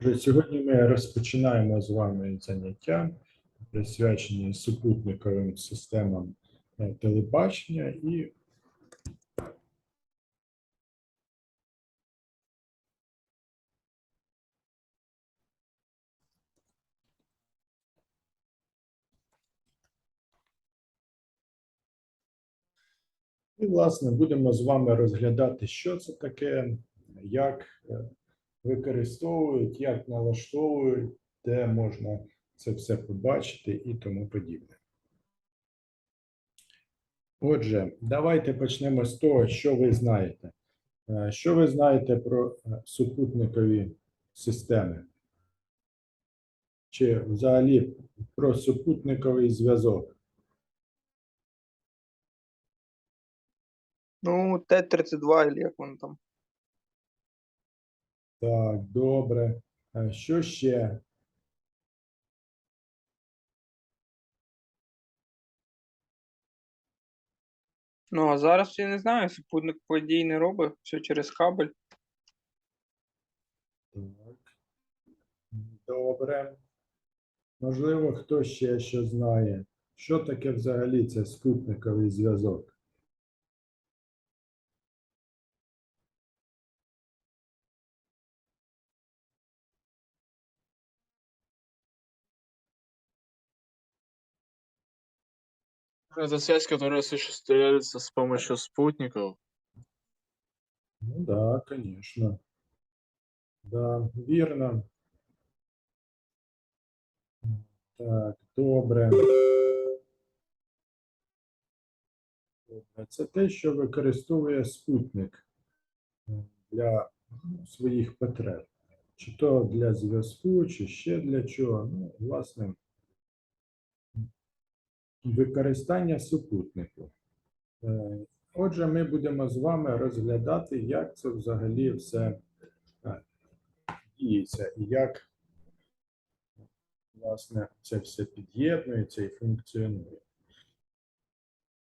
Отже, Сьогодні ми розпочинаємо з вами заняття, присвячені супутниковим системам е, телебачення і І, власне, будемо з вами розглядати, що це таке, як е, використовують, як налаштовують, де можна це все побачити і тому подібне. Отже, давайте почнемо з того, що ви знаєте. Е, Що ви знаєте про е, супутникові системи? Чи взагалі про супутниковий зв'язок? Ну, Т-32, як воно там. Так, добре. Е, Що ще? Ну, а зараз я не знаю, супутник подій не робить, все через кабель. Так. Добре. Можливо, хто ще що знає. Що таке взагалі це спутниковий зв'язок? Это связь, которая осуществляется с помощью спутников. Ну да, конечно. Да, вірно. Так, добре. Це те, що використовує спутник для своїх потреб. Чи то для зв'язку, чи ще для чого. Ну, власне, використання супутнику. Е, Отже, ми будемо з вами розглядати, як це взагалі все е, діється і як власне це все під'єднується і функціонує.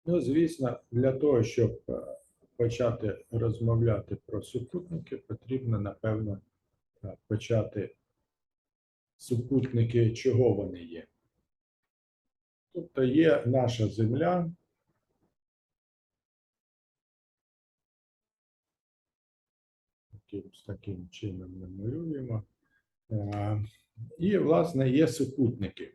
Ну, звісно, для того, щоб е, почати розмовляти про супутники, потрібно, напевно, почати супутники, чого вони є. Тобто є наша Земля, якимось таким чином ми малюємо. Е, І, власне, є супутники.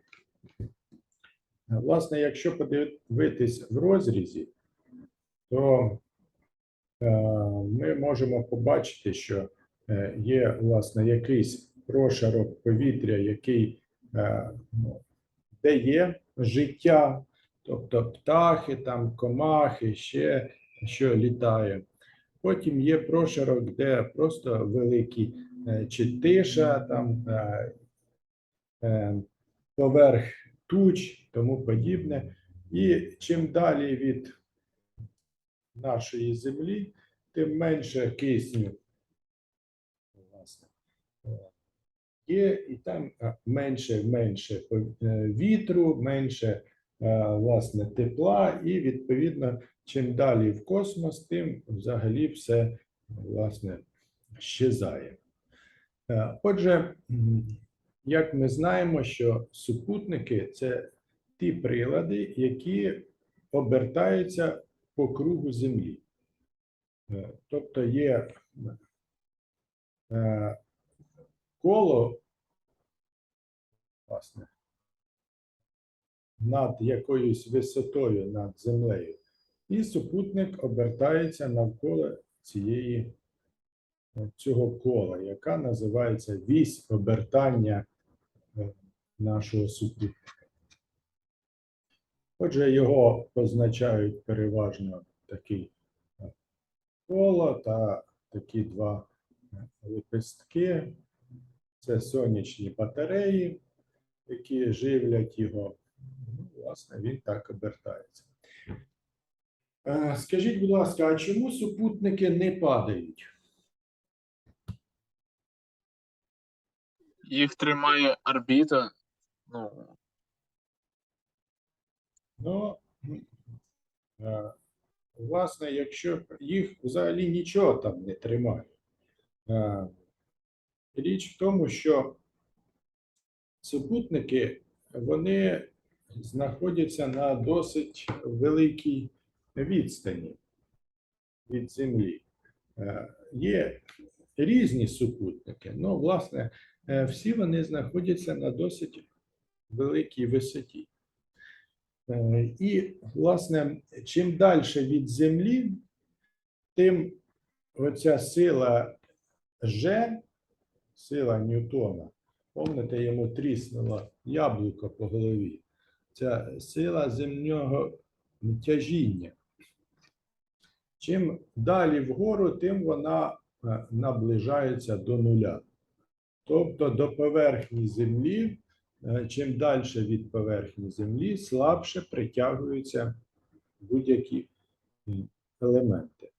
Власне, якщо подивитись в розрізі, то е, ми можемо побачити, що е, є, власне, якийсь прошарок повітря, який, ну, де є життя, тобто птахи, там, комахи, ще що літає. Потім є прошарок, де просто великий е, чи тиша, там е, е, поверх туч, тому подібне. І чим далі від нашої землі, тим менше кисню. Є і там е, менше менше е, вітру, менше е, власне тепла, і відповідно, чим далі в космос, тим взагалі все власне щезає. Отже, як ми знаємо, що супутники це ті прилади, які обертаються по кругу Землі. Тобто є коло, власне, над якоюсь висотою над землею, і супутник обертається навколо цієї цього кола, яка називається вісь обертання е, нашого супутника. Отже, його позначають переважно такий е, коло та такі два е, лепестки. Це сонячні батареї, які живлять його. Ну, власне, він так обертається. Е, Скажіть, будь ласка, а чому супутники не падають? Їх тримає орбіта. Ну, Ну, е, власне, якщо їх взагалі нічого там не тримає. Річ в тому, що супутники вони знаходяться на досить великій відстані від Землі. Е, Є різні супутники, але, власне, е, всі вони знаходяться на досить великій висоті. Е, І, власне, чим далі від Землі, тим оця сила Ж, сила Ньютона, пам'ятаєте, йому тріснуло яблуко по голові. Ця сила земного тяжіння. Чим далі вгору, тим вона е, наближається до нуля. Тобто до поверхні Землі, е, чим далі від поверхні Землі, слабше притягуються будь-які елементи.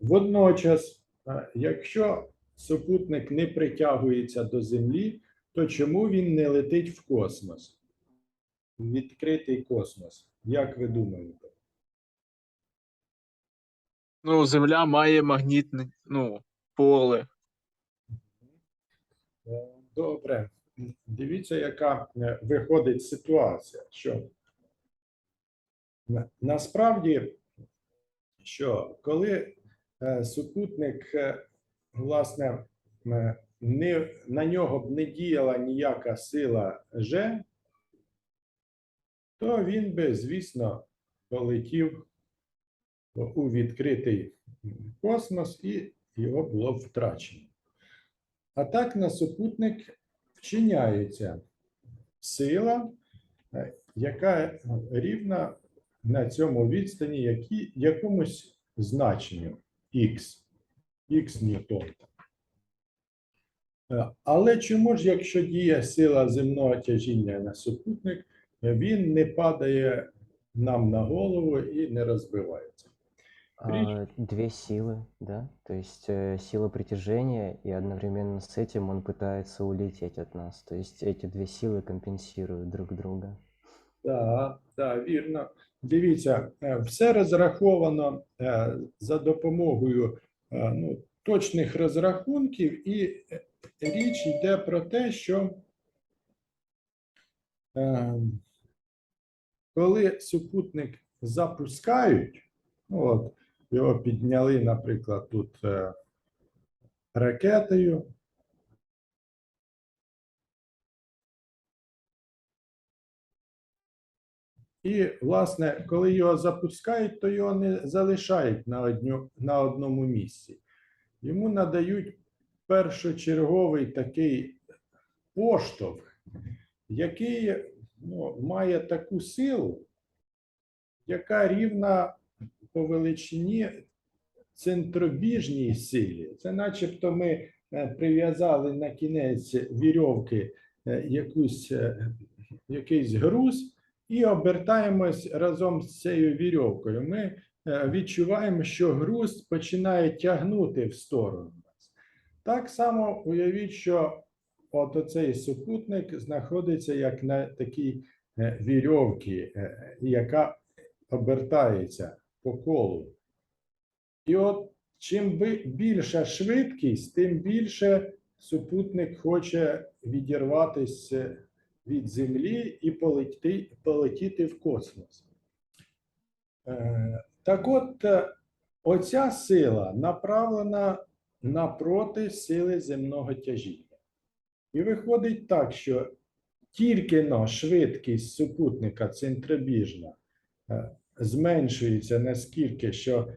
Водночас, е, якщо супутник не притягується до Землі, то чому він не летить в космос? Відкритий космос. Як ви думаєте? Ну, Земля має магнітне ну, поле. Е, Добре. Дивіться, яка е, виходить ситуація, що насправді, що коли е, супутник, власне, е, не, на нього б не діяла ніяка сила Ж, то він би, звісно, полетів у відкритий космос і його було втрачено. А так на супутник вчиняється сила, е, яка рівна на цьому відстані якомусь значенню х, х ньютон. Е, Але чому ж, якщо діє сила земного тяжіння на супутник, е, він не падає нам на голову і не розбивається? Речь- А, Две силы, да? То есть э, сила притяжения, и одновременно с этим он пытается улететь от нас. То есть эти две силы компенсируют друг друга. Так, так, вірно. Дивіться, е, все розраховано е, за допомогою е, ну, точних розрахунків, і е, річ йде про те, що е, коли супутник запускають, ну, от, його підняли, наприклад, тут е, ракетою. І, власне, коли його запускають, то його не залишають на, одню, на одному місці. Йому надають першочерговий такий поштовх, який ну, має таку силу, яка рівна по величині центробіжній силі. Це начебто ми е, прив'язали на кінець вірьовки е, якусь, е, якийсь груз і обертаємось разом з цією вірьовкою. Ми е, відчуваємо, що груз починає тягнути в сторону нас. Так само уявіть, що от оцей супутник знаходиться як на такій е, вірьовці, е, яка обертається по колу. І от чим більша швидкість, тим більше супутник хоче відірватися від Землі і полети, полетіти в космос. Е, Так от, е, оця сила направлена напроти сили земного тяжіння. І виходить так, що тільки но швидкість супутника центробіжна е, зменшується наскільки, що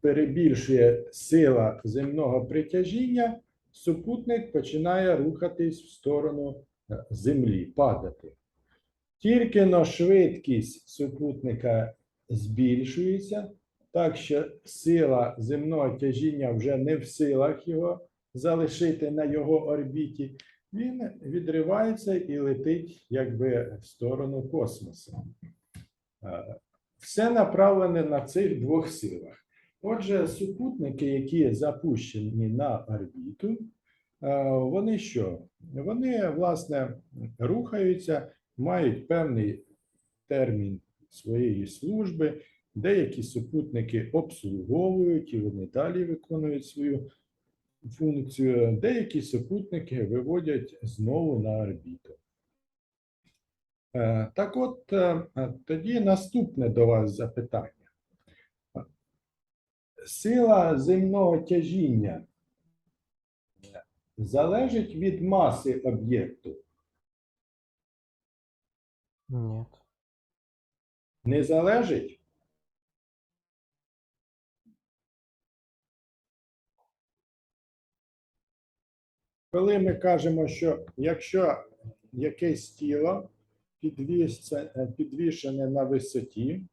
перебільшує сила земного притяжіння, супутник починає рухатись в сторону Землі, падати. Тільки но швидкість супутника збільшується, так що сила земного тяжіння вже не в силах його залишити на його орбіті, він відривається і летить якби в сторону космосу. Е, Все направлене на цих двох силах. Отже, супутники, які запущені на орбіту, вони що? Вони, власне, рухаються, мають певний термін своєї служби. Деякі супутники обслуговують і вони далі виконують свою функцію, деякі супутники виводять знову на орбіту. Е, Так от, е, е, тоді наступне до вас запитання. Сила земного тяжіння залежить від маси об'єкту? Нет. Не залежить? Коли ми кажемо, що якщо якесь тіло підвішене на висоті,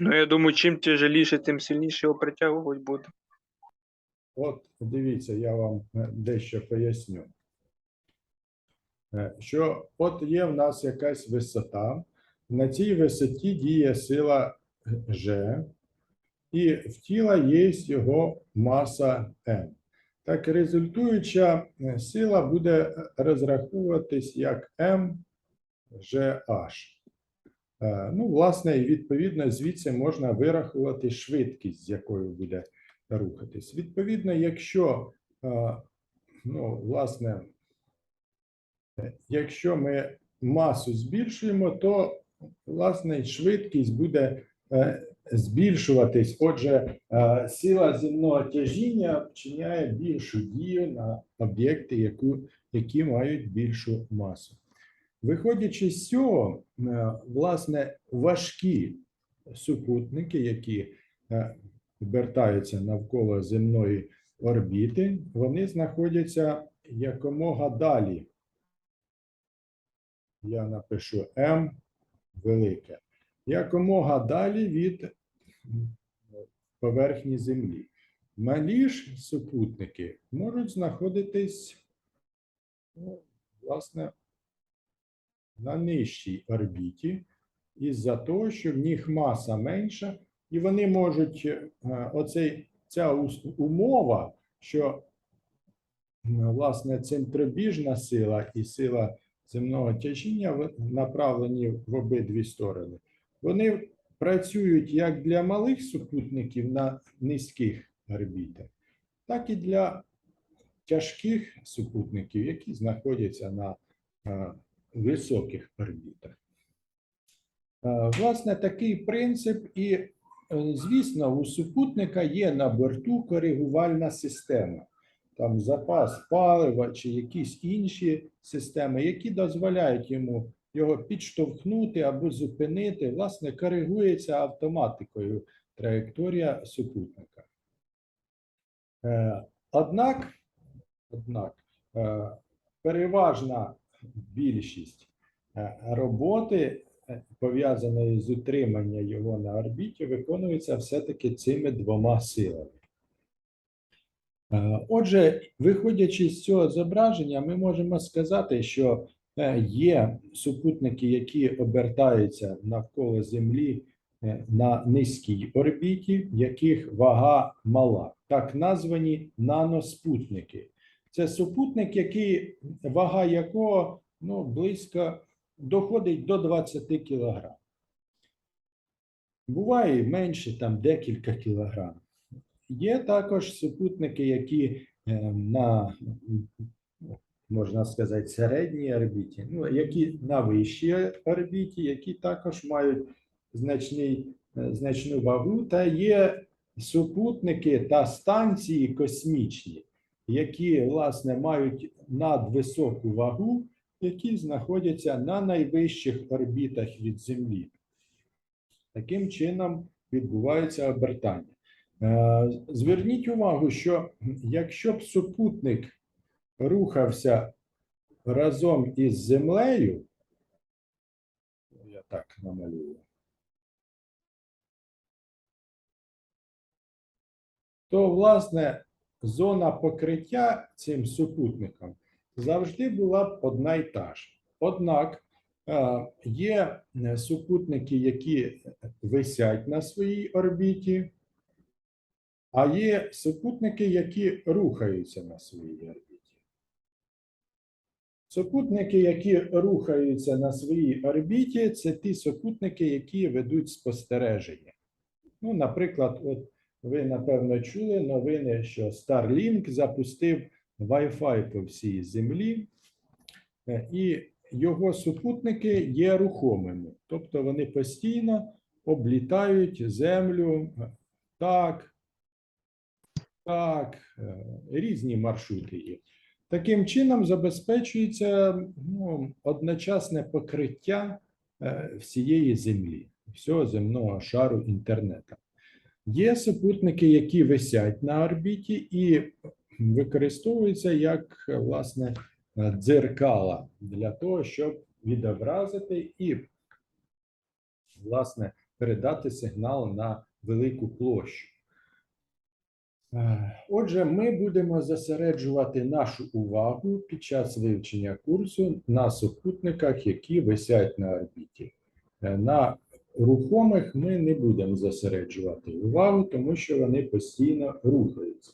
Ну, я думаю, чим тяжеліше, тим сильніше його притягувати буде. От дивіться, я вам е, дещо поясню. Е, Що от є в нас якась висота, на цій висоті діє сила G, і в тіла є його маса m. Так, результуюча е, сила буде розраховуватись як mgh. Е, Ну, власне, і відповідно звідси можна вирахувати швидкість, з якою буде рухатись. Відповідно, якщо, е, ну, власне, якщо ми масу збільшуємо, то власне швидкість буде е, збільшуватись. Отже, сила земного тяжіння вчиняє більшу дію на об'єкти, які мають більшу масу. Виходячи з цього, е, власне, важкі супутники, які е, обертаються навколо земної орбіти, вони знаходяться якомога далі. Я напишу М велике. Якомога далі від поверхні Землі. Малі ж супутники можуть знаходитись, ну, власне, на нижчій орбіті, із-за того, що в них маса менша, і вони можуть е, оцей, ця умова, що власне центробіжна сила і сила земного тяжіння направлені в обидві сторони. Вони працюють як для малих супутників на низьких орбітах, так і для тяжких супутників, які знаходяться на е, високих орбітах. Е, Власне, такий принцип, і, е, звісно, у супутника є на борту коригувальна система, там запас палива чи якісь інші системи, які дозволяють йому його підштовхнути або зупинити. Власне, коригується автоматикою траєкторія супутника. Е, Однак, однак переважна більшість е, роботи, е, пов'язаної з утриманням його на орбіті, виконується все-таки цими двома силами. Е, Отже, виходячи з цього зображення, ми можемо сказати, що є супутники, які обертаються навколо Землі на низькій орбіті, яких вага мала, так названі наноспутники. Це супутник, який вага якого ну, близько доходить до 20 кг. Буває менше, там декілька кілограм. Є також супутники, які е, на, можна сказати, середній орбіті, ну, які на вищій орбіті, які також мають значний, е, значну вагу, та є супутники та станції космічні, які, власне, мають надвисоку вагу, які знаходяться на найвищих орбітах від Землі. Таким чином відбувається обертання. Е, Зверніть увагу, що якщо б супутник рухався разом із Землею, я так намалюю, то, власне, зона покриття цим супутником завжди була б одна й та ж. Однак е, є е, супутники, які висять на своїй орбіті, а є супутники, які рухаються на своїй орбіті. Супутники, які рухаються на своїй орбіті, це ті супутники, які ведуть спостереження. Ну, наприклад, от ви напевно чули новини, що Starlink запустив Wi-Fi по всій землі, е, і його супутники є рухомими, тобто вони постійно облітають землю е, так, так, е, різні маршрути є. Таким чином забезпечується ну, одночасне покриття всієї землі, всього земного шару інтернету. Є супутники, які висять на орбіті і використовуються як власне е, дзеркала для того, щоб відобразити і власне передати сигнал на велику площу. Е, Отже, ми будемо зосереджувати нашу увагу під час вивчення курсу на супутниках, які висять на орбіті. Е, На рухомих ми не будемо зосереджувати увагу, тому що вони постійно рухаються.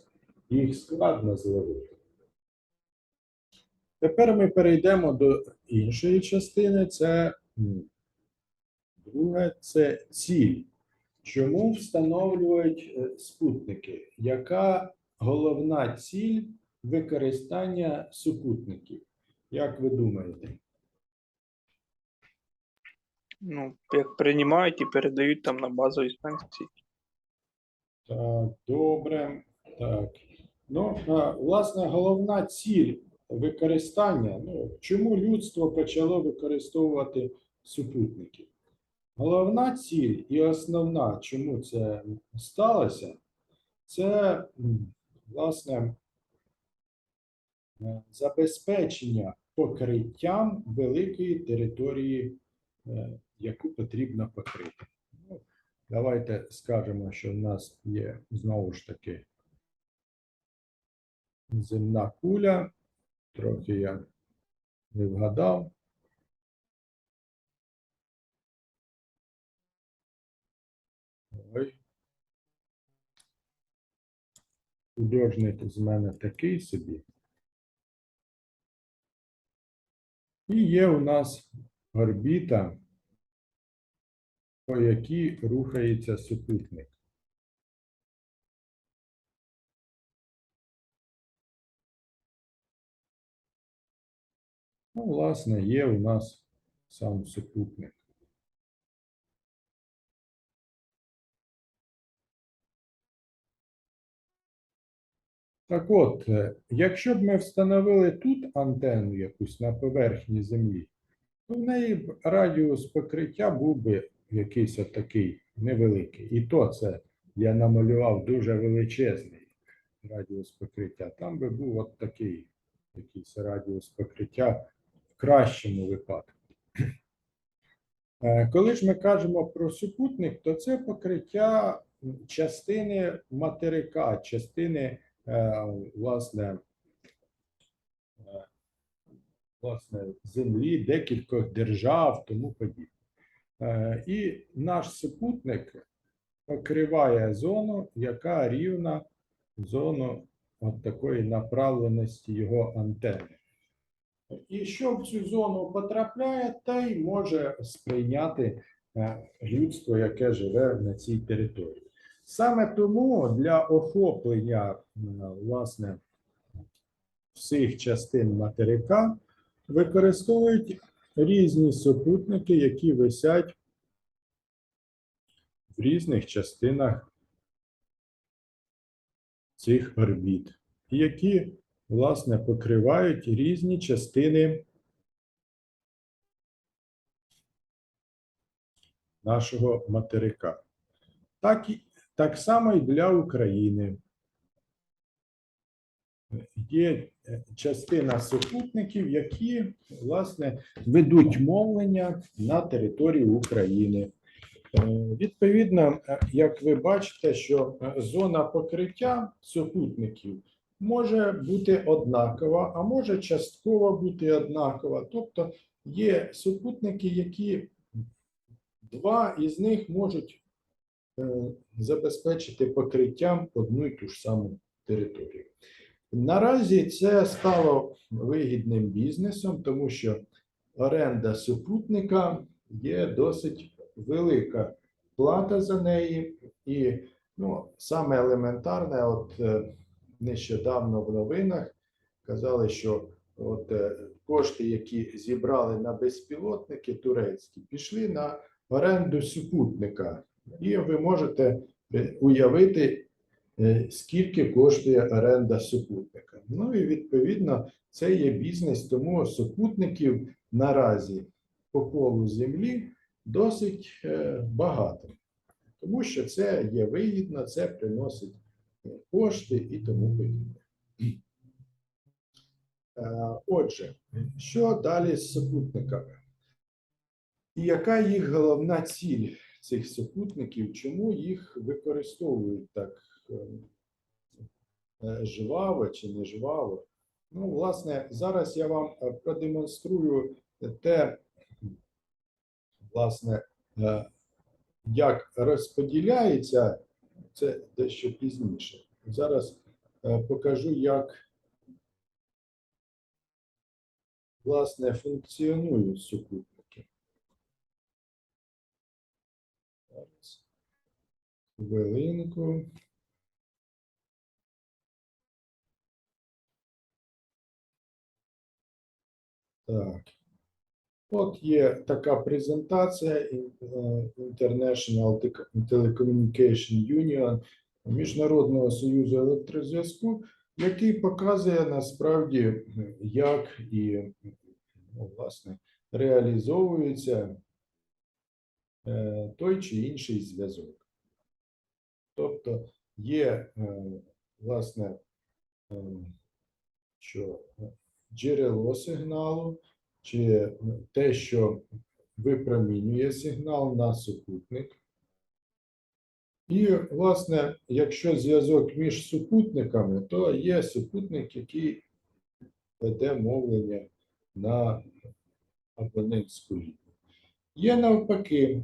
Їх складно зловити. Тепер ми перейдемо до іншої частини. Це друге це ціль. Чому встановлюють е, спутники? Яка головна ціль використання супутників? Як ви думаєте? Ну, як приймають і передають там на базові станції. Так, добре. Так. Ну, власне, головна ціль використання. Ну, чому людство почало використовувати супутники? Головна ціль і основна, чому це сталося, це власне е, забезпечення покриттям великої території, е, яку потрібно покрити. Ну, Давайте скажемо, що в нас є знову ж таки земна куля. Трохи я не вгадав. Ой. Художник з мене такий собі. І є у нас орбіта, по якій рухається супутник. Ну, власне, є у нас сам супутник. Так от, е, якщо б ми встановили тут антенну якусь на поверхні Землі, то в неї радіус покриття був би якийсь отакий невеликий. І то це я намалював дуже величезний радіус покриття. Там би був от такий якийсь радіус покриття в кращому випадку. Е, Коли ж ми кажемо про супутник, то це покриття частини материка, частини е, власне, е, власне землі, декількох держав, тому подібне. Е, І наш супутник покриває зону, яка рівна зону от такої направленості його антени. І що в цю зону потрапляє, те й може сприйняти е, людство, яке живе на цій території. Саме тому для охоплення е, власне всіх частин материка використовують різні супутники, які висять в різних частинах цих орбіт, які власне покривають різні частини нашого материка. Так, так само і для України. Є е, частина супутників, які власне ведуть мовлення на території України. Е, Відповідно, е, як ви бачите, що зона покриття супутників може бути однакова, а може частково бути однакова. Тобто є супутники, які два із них можуть забезпечити покриттям одну і ту ж саму територію. Наразі це стало вигідним бізнесом, тому що оренда супутника є досить велика плата за неї. І ну, саме елементарне, от е, нещодавно в новинах казали, що от е, кошти, які зібрали на безпілотники турецькі, пішли на оренду супутника. І ви можете е, уявити, скільки коштує оренда супутника. Ну і відповідно це є бізнес, тому супутників наразі по колу землі досить е, багато, тому що це є вигідно, це приносить е, кошти і тому подібне. Е, Отже, що далі з супутниками? І яка їх головна ціль цих супутників? Чому їх використовують так е, е, чи не жваво? Ну, власне, зараз я вам е, продемонструю те, власне, як розподіляється, це дещо пізніше. Зараз покажу, як власне функціонують. Зараз. Хвилинку. Так. От є така презентація е, International Telecommunication Union Міжнародного союзу електрозв'язку, який показує насправді, е, як і ну, власне реалізовується е, той чи інший зв'язок. Тобто є власне е, що джерело сигналу, чи те, що випромінює сигнал на супутник. І, власне, якщо зв'язок між супутниками, то є супутник, який веде мовлення на абонентську лінію. Є навпаки,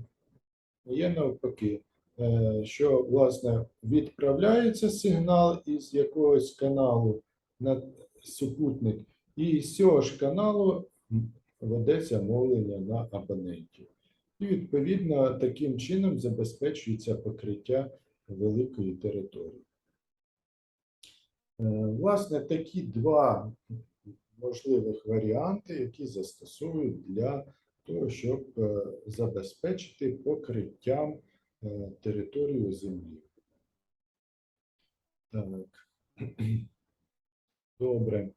є навпаки, е, що власне відправляється сигнал із якогось каналу на супутник, і з цього ж каналу ведеться мовлення на абонентів. І відповідно таким чином забезпечується покриття великої території. Е, Власне, такі два можливих варіанти, які застосовують для того, щоб е, забезпечити покриттям е, територію землі. Так. Добре.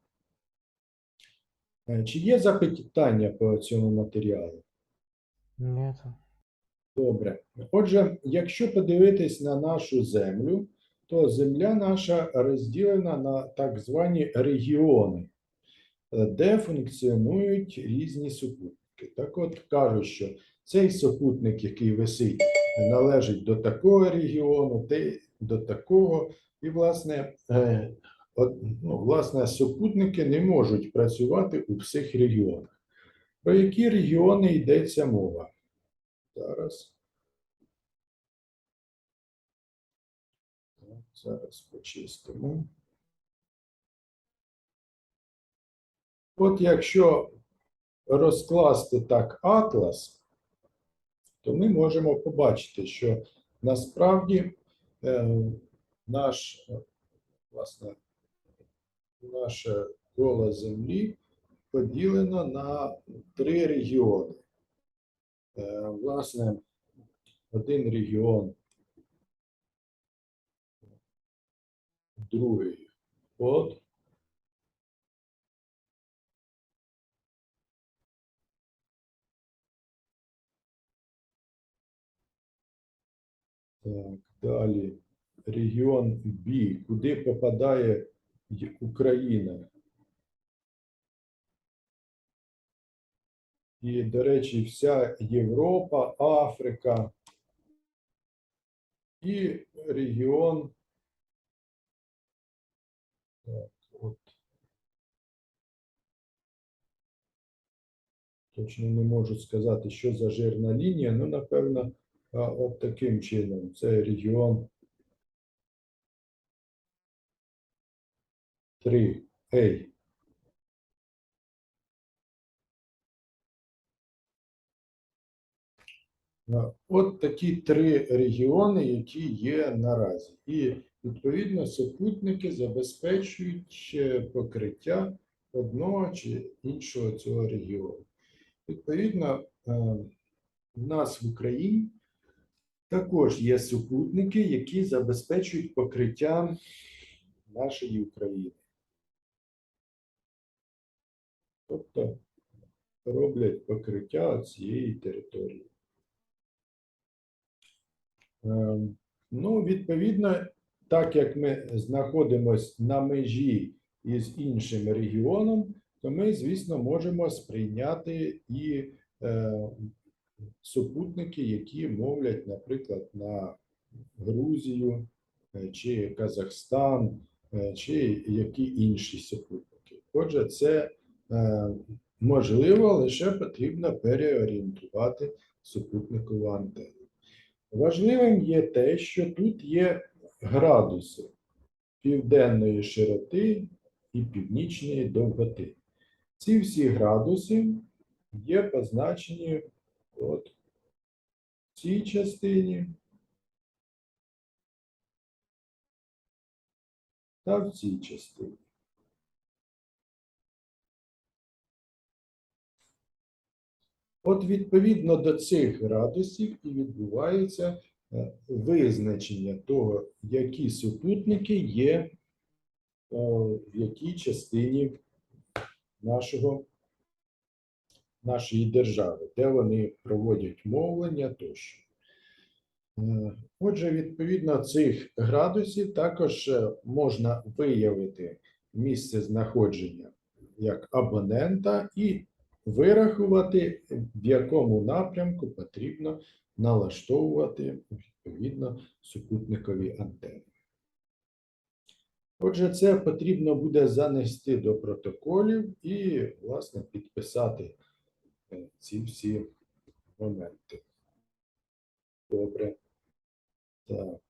Е, Чи є запитання по цьому матеріалу? Нет. Добре. Отже, якщо подивитись на нашу землю, то земля наша розділена на так звані регіони, е, де функціонують різні супутники. Так от кажуть, що цей супутник, який висить, належить до такого регіону, до такого. І, власне, е, от, ну, власне, супутники не можуть працювати у всіх регіонах. Про які регіони йдеться мова? Зараз. Зараз почистимо. От якщо розкласти так атлас, то ми можемо побачити, що насправді е, наш, власне, наше коло землі поділено на три регіони. Е, Власне, один регіон, другий от. Так, далі регіон Б, куди попадає Й- Україна. І, до речі, вся Європа, Африка і регіон. Так, от. Точно не можу сказати, що за жирна лінія, ну, напевно, от таким чином. Це регіон 3. Ей. От такі три регіони, які є наразі. І відповідно супутники забезпечують покриття одного чи іншого цього регіону. Відповідно, е, в нас в Україні також є супутники, які забезпечують покриття нашої України. Тобто роблять покриття цієї території. Ем, Ну, відповідно, так як ми знаходимося на межі із іншим регіоном, то ми, звісно, можемо сприйняти і е, супутники, які мовлять, наприклад, на Грузію е, чи Казахстан, е, чи які інші супутники. Отже, це можливо, лише потрібно переорієнтувати супутникову антенну. Важливим є те, що тут є градуси південної широти і північної довготи. Ці всі градуси є позначені от в цій частині та в цій частині. От відповідно до цих градусів і відбувається е, визначення того, які супутники є е, в якій частині нашого, нашої держави, де вони проводять мовлення тощо. Е, Отже, відповідно цих градусів також можна виявити місце знаходження як абонента і вирахувати, в якому напрямку потрібно налаштовувати відповідно супутникові антени. Отже, це потрібно буде занести до протоколів і, власне, підписати е, ці всі моменти. Добре. Так.